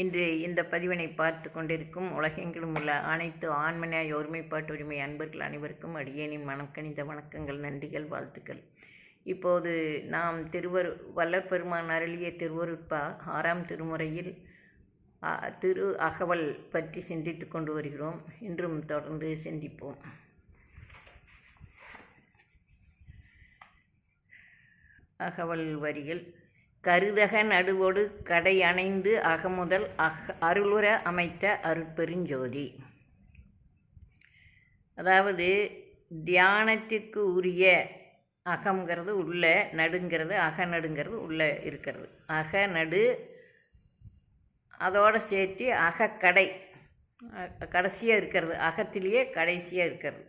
இன்று இந்த பதிவினை பார்த்து கொண்டிருக்கும் உலகெங்கிலும் உள்ள அனைத்து ஆண்மனையாய் ஒருமைப்பாட்டு உரிமை அன்பர்கள் அனைவருக்கும் அடியேனின் மனம் வணக்கங்கள் நன்றிகள் வாழ்த்துக்கள். இப்போது நாம் திருவரு வல்லப்பெருமான் அருளிய திருவருட்பா ஆறாம் திருமுறையில் திரு அகவல் பற்றி சிந்தித்து கொண்டு வருகிறோம். இன்றும் தொடர்ந்து சிந்திப்போம். அகவல் வரிகள் கருதக நடுவோடு கடை அணைந்து அகமுதல் அக அருளுற அமைத்த அருட்பெருஞ்சோதி. அதாவது தியானத்திற்கு உரிய அகங்கிறது உள்ளே நடுங்கிறது அகநடுங்கிறது உள்ளே இருக்கிறது. அக நடு அதோடு சேர்த்து அகக்கடை கடைசியாக இருக்கிறது. அகத்திலேயே கடைசியாக இருக்கிறது.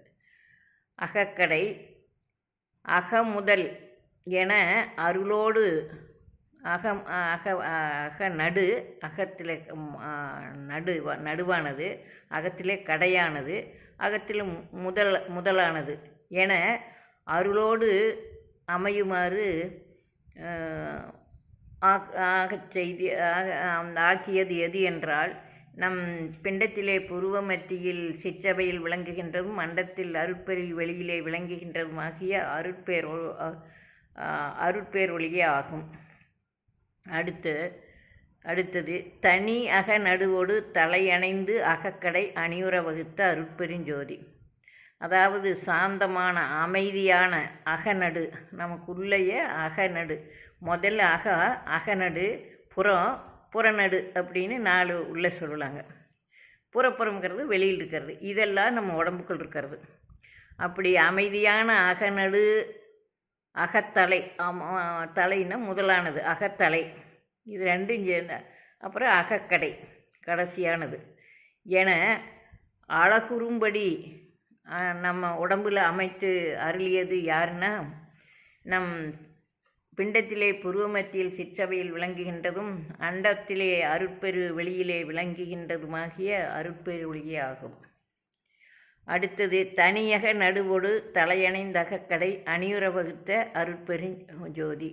அகக்கடை அகமுதல் என அருளோடு அகம் அக அக நடு அகத்தில் நடு நடுவானது அகத்திலே கடையானது அகத்தில் முதல் முதலானது என அருளோடு அமையுமாறு ஆகச் செய்தி ஆக- ஆக்கியது எது என்றால் நம் பிண்டத்திலே புருவ மத்தியில் சிற்றவையில் விளங்குகின்றதும் மண்டத்தில் அருட்பெரி வெளியிலே விளங்குகின்றதும் ஆகிய அருட்பேர் ஒ- அருட்பேர் ஒளியே ஆகும். அடுத்து அடுத்தது தனி அக நடுவோடு தலையணைந்து அகக்கடை அணியுற வகுத்த அருட்பெருஞ்சோதி. அதாவது சாந்தமான அமைதியான அகநடு நமக்குள்ளேயே அகநடு. முதல்ல அக அகநடு புறம் புறநடு அப்படின்னு நாலு உள்ளே சொல்லலாங்க புறப்புறம்ங்கிறது வெளியில் இருக்கிறது. இதெல்லாம் நம்ம உடம்புக்குள் இருக்கிறது. அப்படி அமைதியான அகநடு அகத்தலை. ஆமா, தலைன்னா முதலானது. அகத்தலை. இது ரெண்டும் சேர்ந்த அப்புறம் அகக்கடை. கடைசியானது. என அழகுறும்படி நம்ம உடம்பில் அமைத்து அருளியது யாருன்னா நம் பிண்டத்திலே புருவமத்தியில் சிற்றவையில் விளங்குகின்றதும் அண்டத்திலே அருட்பெரு வெளியிலே விளங்குகின்றதுமாகிய அருட்பெரு ஒளியே ஆகும். அடுத்தது தனியக நடுவோடு தலையணைந்தகக்கடை அணியுற வகுத்த அருட்பெருஞ்சோதி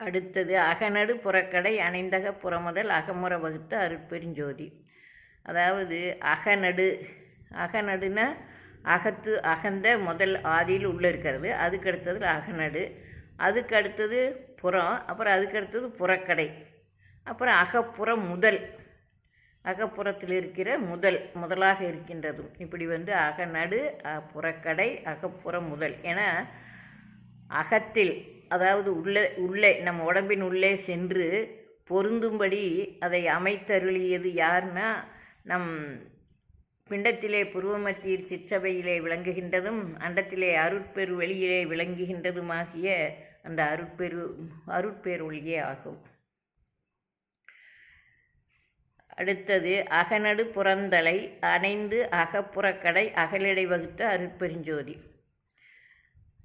அடுத்தது அகநடு புறக்கடை அணைந்தக புறமுதல் அகமுற வகுத்த அருட்பெருஞ்சோதி அதாவது அகநடு அகநடுனா அகத்து அகந்த முதல் ஆதியில் உள்ளே இருக்கிறது. அதுக்கு அடுத்தது அகநடு அதுக்கு அடுத்தது புறம் அப்புறம் அதுக்கு அடுத்தது புறக்கடை அப்புறம் அகப்புறம் முதல். அகப்புறத்தில் இருக்கிற முதல் முதலாக இருக்கின்றதும். இப்படி வந்து அகநடு புறக்கடை அகப்புறம் முதல். என அகத்தில் அதாவது உள்ளே உள்ளே நம்ம உடம்பின் உள்ளே சென்று பொருந்தும்படி அதை அமைத்தருளியது யார்னா நம் பிண்டத்திலே புருவமத்தியில் சிற்றவையிலே விளங்குகின்றதும் அண்டத்திலே அருட்பெரு வெளியிலே விளங்குகின்றதுமாகிய அந்த அருட்பெரு அருட்பேரொழியே ஆகும். அடுத்தது அகநடு புறந்தலை அணைந்து அகப்புறக்கடை அகலிடை வகுத்த அருட்பெருஞ்சோதி.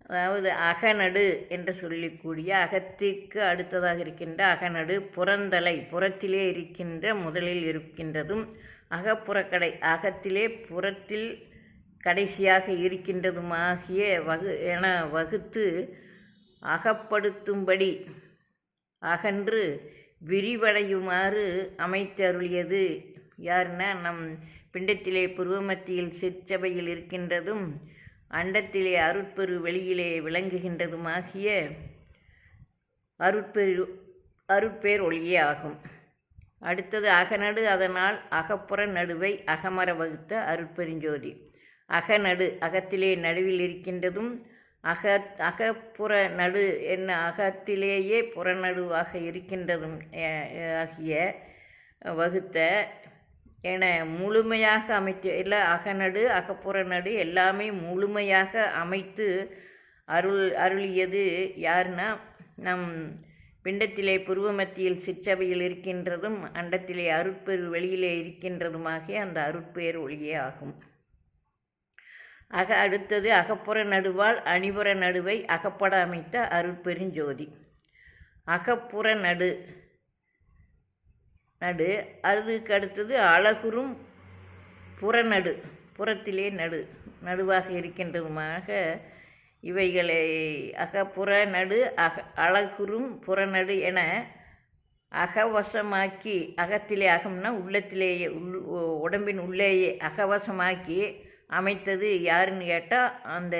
அதாவது அகநடு என்று சொல்லிக்கூடிய அகத்திற்கு அடுத்ததாக இருக்கின்ற அகநடு புறந்தலை புறத்திலே இருக்கின்ற முதலில் இருக்கின்றதும் அகப்புறக்கடை அகத்திலே புறத்தில் கடைசியாக இருக்கின்றதுமாகிய வகு என வகுத்து அகப்படுத்தும்படி அகன்று விரிவடையுமாறு அமைத்தருளியது. யாருன்னா நம் பிண்டத்திலே புருவமத்தியில் சிற்சபையில் இருக்கின்றதும் அண்டத்திலே அருட்பெரு வெளியிலே விளங்குகின்றதுமாகிய அருட்பெரு அருட்பேர் ஒளியே ஆகும். அடுத்தது அகநடு அதனால் அகப்புற நடுவை அகமர வகுத்த அருட்பெருஞ்சோதி அகநடு அகத்திலே நடுவில் இருக்கின்றதும் அக அகப்புற நடு என்ன அகத்திலேயே புறநடுவாக இருக்கின்றதும் ஆகிய வகுத்த என முழுமையாக அமைத்து இல்லை அகநடு அகப்புற நடு எல்லாமே முழுமையாக அமைத்து அருள் அருளியது யாருன்னா நம் பிண்டத்திலே புருவமத்தியில் சிற்றவையில் இருக்கின்றதும் அண்டத்திலே அருட்பெரு வெளியிலே இருக்கின்றதுமாகிய அந்த அருட்பேர் ஒளியே ஆகும். அக அடுத்தது அகப்புற நடுவால் அணிபுற நடுவை அகப்பட அமைத்த அருட்பெருஞ்சோதி அகப்புற நடு நடு. அதுக்கு அடுத்தது அழகுறும் புறநடு புறத்திலே நடு நடுவாக இருக்கின்றதுமாக இவைகளை அகப்புற நடு அக அழகுறும் புறநடு என அகவசமாக்கி அகத்திலே அகம்னா உள்ளத்திலேயே உள் உடம்பின் உள்ளேயே அகவசமாக்கி அமைத்தது யாருன்னு கேட்டால் அந்த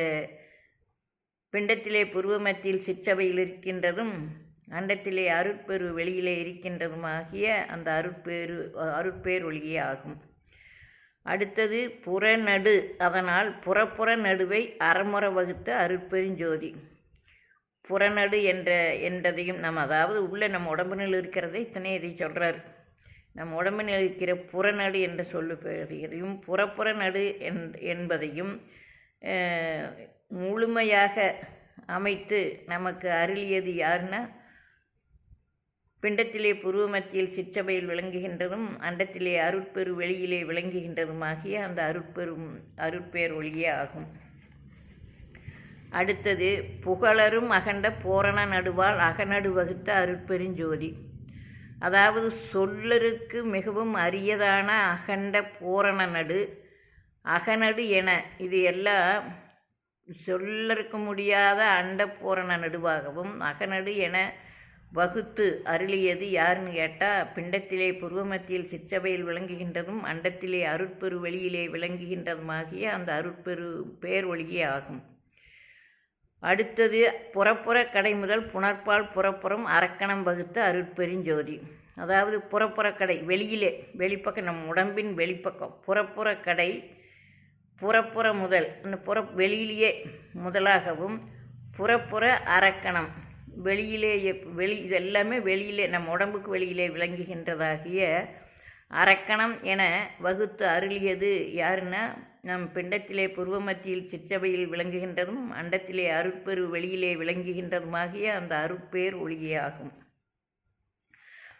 பிண்டத்திலே புருவமத்தில் சிற்றவையில் இருக்கின்றதும் அண்டத்திலே அருட்பேரு வெளியிலே இருக்கின்றதுமாகிய அந்த அருட்பேரு அருட்பேர் ஒளியே ஆகும். அடுத்தது புறநடு. அதனால் புறப்புற நடுவை அறமுறை வகுத்த அருட்பெருஞ்சோதி. புறநடு என்ற என்றதையும் நம்ம அதாவது உள்ள நம்ம உடம்பினில் இருக்கிறதை இத்தனை இதை சொல்கிறார் நம் உடம்பில் இருக்கிற புறநடு என்ற சொல்லு பெறுகிறதையும் புறப்புறநடு என் என்பதையும் முழுமையாக அமைத்து நமக்கு அருளியது யாருன்னா பிண்டத்திலே புருவமத்தியில் சிற்றபையில் விளங்குகின்றதும் அண்டத்திலே அருட்பெரு வெளியிலே விளங்குகின்றதுமாகிய அந்த அருட்பெரும் அருட்பேர் ஒளியே ஆகும். அடுத்தது புகழரும் அகண்ட பூரண நடுவால் அகநடு வகுத்த அருட்பெருஞ்சோதி அதாவது சொல்லருக்கு மிகவும் அரியதான அகண்ட பூரண நடு அகநடு என இது எல்லாம் சொல்லருக்கு முடியாத அண்ட பூரண நடுவாகவும் அகநடு என வகுத்து அருளியது யாருன்னு கேட்டால் பிண்டத்திலே புருவமத்தியில் சிற்றபையில் விளங்குகின்றதும் அண்டத்திலே அருட்பெரு வெளியிலே விளங்குகின்றதுமாகிய அந்த அருட்பெரு பேர் ஒளியே ஆகும். அடுத்தது புறப்புற கடை முதல் புனர்பால் புறப்புறம் அரக்கணம் வகுத்த அருட்பெருஞ்சோதி அதாவது புறப்புற கடை வெளியிலே வெளிப்பக்கம் நம் உடம்பின் வெளிப்பக்கம் புறப்புற கடை புறப்புற முதல் அந்த புற வெளியிலேயே முதலாகவும் புறப்புற அரக்கணம் வெளியிலே வெளி இது எல்லாமே வெளியிலே நம் உடம்புக்கு வெளியிலே விளங்குகின்றதாகிய அரக்கணம் என வகுத்து அருளியது யாருன்னா நம் பிண்டத்திலே புருவமத்தியில் சிற்றவையில் விளங்குகின்றதும் அண்டத்திலே அருட்பெரு வெளியிலே விளங்குகின்றதுமாகிய அந்த அருட்பேர் ஒளியாகும்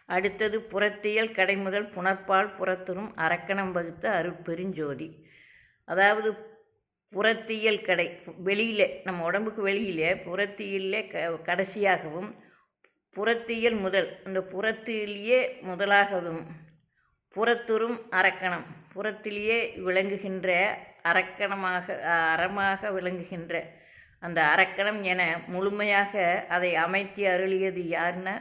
அடுத்தது புறத்தியல் கடைமுதல் புனர்பால் புறத்துறும் அரக்கணம் வகுத்த அருட்பெருஞ்சோதி அதாவது புறத்தியல் கடை வெளியில் நம்ம உடம்புக்கு வெளியிலே புறத்தியிலே க கடைசியாகவும் புறத்தியல் முதல் அந்த புறத்திலேயே முதலாகவும் புறத்துறும் அரக்கணம். புறத்திலேயே விளங்குகின்ற அரக்கணமாக அறமாக விளங்குகின்ற அந்த அரக்கணம் என முழுமையாக அதை அமைத்து அருளியது யாருன்னா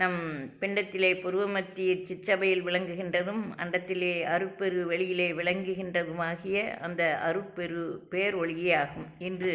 நம் பிண்டத்திலே புருவமத்திய சிற்றபையில் விளங்குகின்றதும் அண்டத்திலே அருப்பெரு வெளியிலே விளங்குகின்றதுமாகிய அந்த அருப்பெரு பேர் ஒளியே ஆகும். இன்று